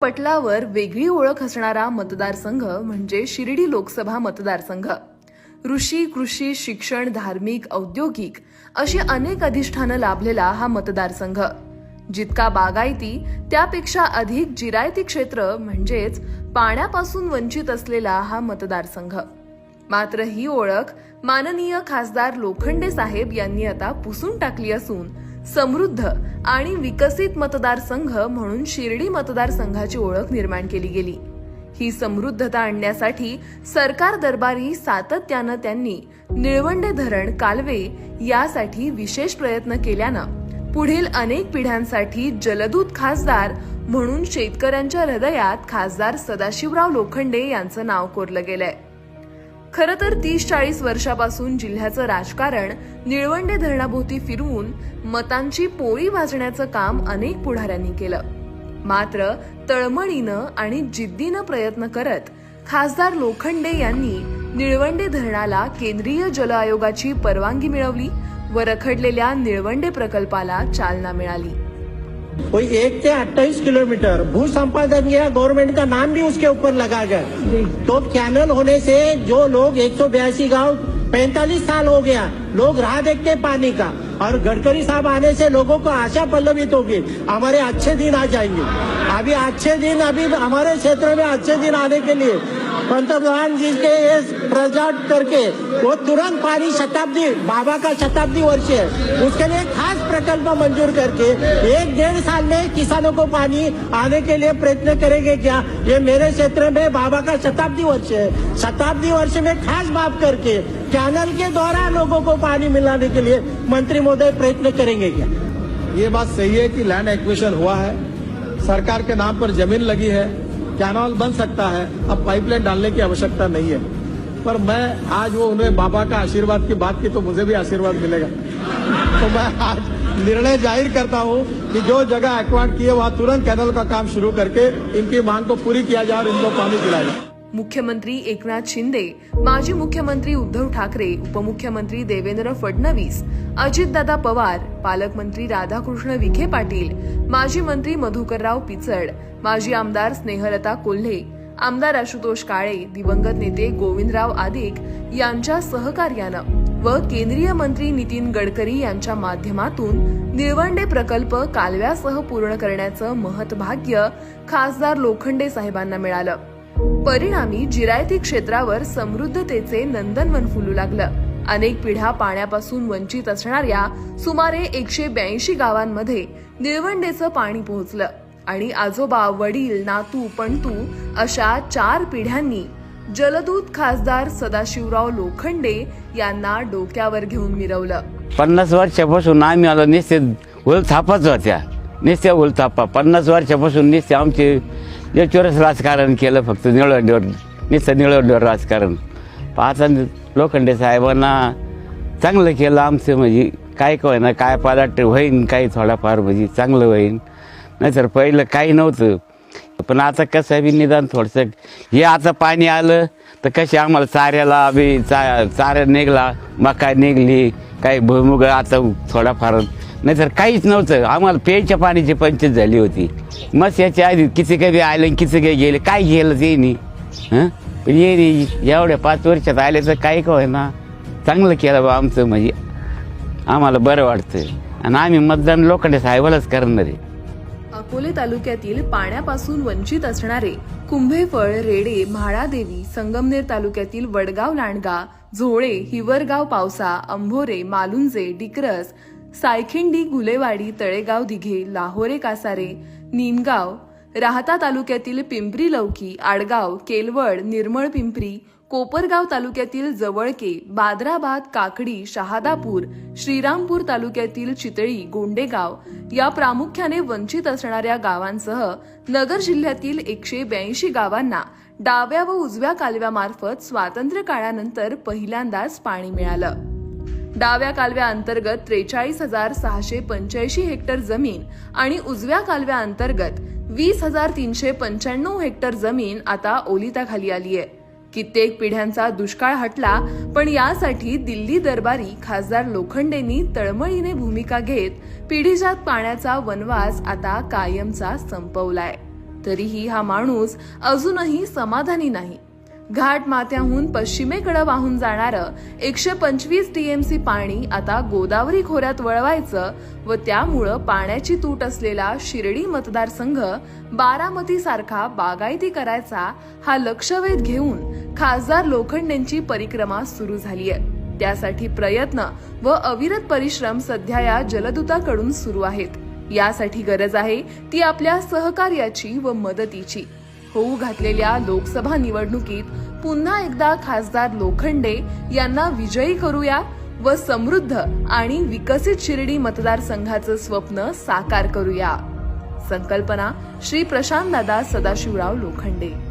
पटलावर वेगळी ओळख असणारा मतदारसंघ म्हणजे शिर्डी लोकसभा मतदारसंघ. ऋषी कृषी शिक्षण धार्मिक औद्योगिक अशी अनेक अधिष्ठानं लाभलेला हा मतदारसंघ. जितका बागायती त्यापेक्षा अधिक जिरायती क्षेत्र म्हणजेच पाण्यापासून वंचित असलेला हा मतदारसंघ. मात्र ही ओळख माननीय खासदार लोखंडे साहेब यांनी आता पुसून टाकली असून समृद्ध आणि विकसित मतदारसंघ म्हणून शिर्डी मतदारसंघाची ओळख निर्माण केली गेली. ही समृद्धता आणण्यासाठी सरकार दरबारी सातत्यानं त्यांनी निळवंडे धरण कालवे यासाठी विशेष प्रयत्न केल्यानं पुढील अनेक पिढ्यांसाठी जलदूत खासदार म्हणून शेतकऱ्यांच्या हृदयात खासदार सदाशिवराव लोखंडे यांचं नाव कोरलं गेलंय. खरं तर तीस चाळीस वर्षापासून जिल्ह्याचं राजकारण निळवंडे धरणाभोवती फिरवून मतांची पोळी भाजण्याचं काम अनेक पुढाऱ्यांनी केलं. मात्र तळमळीनं आणि जिद्दीनं प्रयत्न करत खासदार लोखंडे यांनी निळवंडे धरणाला केंद्रीय जल आयोगाची परवानगी मिळवली व रखडलेल्या निळवंडे प्रकल्पाला चालना मिळाली. कोई एक से अट्ठाईस किलोमीटर भू संपादन गया गवर्नमेंट का नाम भी उसके ऊपर लगा गया। तो कैनल होने से जो लोग एक सौ बयासी गाँव पैंतालीस साल हो गया लोग राह देखते पानी का। और गडकरी साहब आने से लोगों को आशा पल्लवित होगी हमारे अच्छे दिन आ जाएँगे। अभी अच्छे दिन अभी हमारे क्षेत्र में अच्छे दिन आने के लिए पंतप्रधान जी के ये प्रोजेक्ट करके वो तुरंत पानी शताब्दी बाबा का शताब्दी वर्ष है उसके लिए खास प्रकल्प मंजूर करके एक डेढ़ साल में किसानों को पानी आने के लिए प्रयत्न करेंगे क्या? ये मेरे क्षेत्र में बाबा का शताब्दी वर्ष है शताब्दी वर्ष में खास बात करके कैनल के द्वारा लोगों को पानी मिलाने के लिए मंत्री महोदय प्रयत्न करेंगे क्या? ये बात सही है कि लैंड एक्विशन हुआ है। सरकार के नाम पर ज़मीन लगी है। कैनाल बन सकता है अब पाइपलाइन डालने की आवश्यकता नहीं है। पर मैं आज वो उन्हें बाबा का आशीर्वाद की बात की तो मुझे भी आशीर्वाद मिलेगा। तो मैं आज निर्णय जाहिर करता हूं कि जो जगह एकवार की है वहां तुरंत कैनल का काम शुरू करके इनकी मांग को पूरी किया जाए और इनको पानी पिलाया जाए। मुख्यमंत्री एकनाथ शिंदे माजी मुख्यमंत्री उद्धव ठाकरे उपमुख्यमंत्री देवेंद्र फडणवीस अजितदादा पवार पालकमंत्री राधाकृष्ण विखे पाटील माजी मंत्री मधुकरराव पिचड माजी आमदार स्नेहलता कोल्हे आमदार आशुतोष काळे दिवंगत नेते गोविंदराव आदिक यांच्या सहकार्यानं व केंद्रीय मंत्री नितीन गडकरी यांच्या माध्यमातून निळवंडे प्रकल्प कालव्यासह पूर्ण करण्याचं महत्भाग्य खासदार लोखंडे साहेबांना मिळालं. परिणामी जिरायती क्षेत्रावर समृद्धतेचे नंदनवन फुलू लागलं. अनेक पिढ्या पाण्यापासून वंचित असणाऱ्या सुमारे एकशे ब्याऐंशी गावांमध्ये निळवंडेचं पाणी पोहोचलं. आणि आजोबा वडील नातू पणतू अशा चार पिढ्यांनी जलदूत खासदार सदाशिवराव लोखंडे यांना डोक्यावर घेऊन मिरवलं. पन्नास वर्षापासून आम्ही आलो निस्ते उलथापाच होत्या. निस्त्या उलथापा. पन्नास वर्षापासून निस्ते आमचे जे राजकारण केलं फक्त निळवंडीवर नुसतं निळवंडीवर राजकारण. पाहता लोखंडे साहेबांना चांगलं केलं आमचं म्हणजे काय काय ना काय पदार्थ होईन काही थोडाफार म्हणजे चांगलं होईन. नाहीतर पहिलं काही नव्हतं. पण आता कसं आहे बी निदान थोडंसं हे आता पाणी आलं तर कसे आम्हाला चाऱ्याला बी चा चाऱ्या निघला मका निघली काही भुईमुग आता थोडाफार. नाहीतर काहीच नव्हतं. आम्हाला प्यायच्या पाण्याची पंचायत झाली होती. मग याच्या आधी किती काही बी आणि किती काही गेले काय गेलं ते नाही हं? पण ये नाही एवढ्या पाच वर्षात आले तर काही काय ना चांगलं केलं बा आमचं म्हणजे आम्हाला बरं वाटतं आणि आम्ही मतदान लोखंडे साहेबालाच करणार आहे. अकोले तालुक्यातील पाण्यापासून वंचित असणारे कुंभेफळ रेडे म्हाळादेवी संगमनेर तालुक्यातील वडगाव लांडगा झोळे हिवरगाव पावसा अंभोरे मालुंजे डिक्रस सायखिंडी गुलेवाडी तळेगाव दिघे लाहोरे कासारे निमगाव राहता तालुक्यातील पिंपरी लौकी आडगाव केलवड निर्मळ पिंपरी कोपरगाव तालुक्यातील जवळके बाद्राबाद काकडी शहादापूर श्रीरामपूर तालुक्यातील चितळी गोंडेगाव या प्रामुख्याने वंचित असणाऱ्या गावांसह नगर जिल्ह्यातील एकशे ब्याऐंशी गावांना डाव्या व उजव्या कालव्यामार्फत स्वातंत्र्य काळानंतर पहिल्यांदाच पाणी मिळालं. डाव्या कालव्या अंतर्गत त्रेचाळीस हजार सहाशे पंच्याऐंशी हेक्टर जमीन आणि उजव्या कालव्या अंतर्गत वीस हजार तीनशे पंच्याण्णव हेक्टर जमीन आता ओलिताखाली आली आहे कित्येक पिढ्यांचा दुष्काळ हटला पण यासाठी दिल्ली दरबारी खासदार लोखंडेंनी तळमळीने भूमिका घेत पिढीजात पाण्याचा वनवास आता कायमचा संपवलाय. तरीही हा माणूस अजूनही समाधानी नाही. घाट माथ्याहून पश्चिमेकडे वाहून जाणारं एकशे पंचवीस टीएमसी पाणी आता गोदावरी खोऱ्यात वळवायचं व त्यामुळं पाण्याची तूट असलेला शिर्डी मतदारसंघ बारामती सारखा बागायती करायचा हा लक्षवेध घेऊन खासदार लोखंडेंची परिक्रमा सुरू झाली आहे त्यासाठी प्रयत्न व अविरत परिश्रम सध्या या जलदूताकडून सुरू आहेत. यासाठी गरज आहे ती आपल्या सहकार्याची व मदतीची. होऊ घातलेल्या लोकसभा निवडणुकीत पुन्हा एकदा खासदार लोखंडे यांना विजयी करूया व समृद्ध आणि विकसित शिर्डी मतदारसंघाचं स्वप्न साकार करूया. संकल्पना श्री प्रशांत दादा सदाशिवराव लोखंडे.